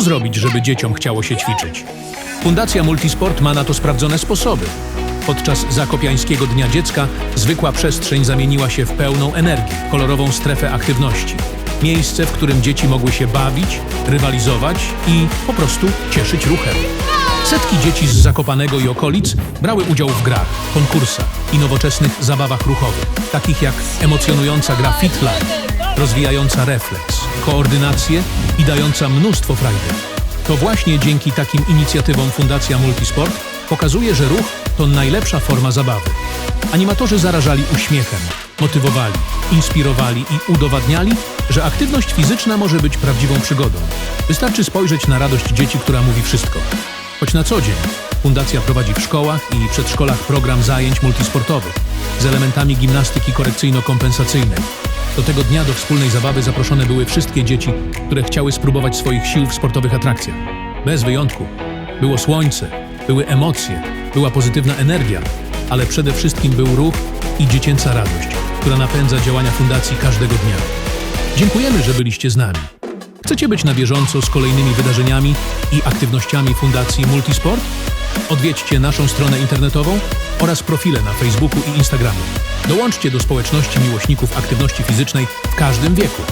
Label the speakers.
Speaker 1: Co zrobić, żeby dzieciom chciało się ćwiczyć? Fundacja Multisport ma na to sprawdzone sposoby. Podczas Zakopiańskiego Dnia Dziecka zwykła przestrzeń zamieniła się w pełną energię, kolorową strefę aktywności. Miejsce, w którym dzieci mogły się bawić, rywalizować i po prostu cieszyć ruchem. Setki dzieci z Zakopanego i okolic brały udział w grach, konkursach i nowoczesnych zabawach ruchowych, takich jak emocjonująca gra Fitline, rozwijająca refleks, koordynację i dająca mnóstwo frajdy. To właśnie dzięki takim inicjatywom Fundacja Multisport pokazuje, że ruch to najlepsza forma zabawy. Animatorzy zarażali uśmiechem, motywowali, inspirowali i udowadniali, że aktywność fizyczna może być prawdziwą przygodą. Wystarczy spojrzeć na radość dzieci, która mówi wszystko. Choć na co dzień Fundacja prowadzi w szkołach i przedszkolach program zajęć multisportowych z elementami gimnastyki korekcyjno-kompensacyjnej. Do tego dnia do wspólnej zabawy zaproszone były wszystkie dzieci, które chciały spróbować swoich sił w sportowych atrakcjach. Bez wyjątku. Było słońce, były emocje, była pozytywna energia, ale przede wszystkim był ruch i dziecięca radość, która napędza działania fundacji każdego dnia. Dziękujemy, że byliście z nami. Chcecie być na bieżąco z kolejnymi wydarzeniami i aktywnościami Fundacji Multisport? Odwiedźcie naszą stronę internetową oraz profile na Facebooku i Instagramie. Dołączcie do społeczności miłośników aktywności fizycznej w każdym wieku.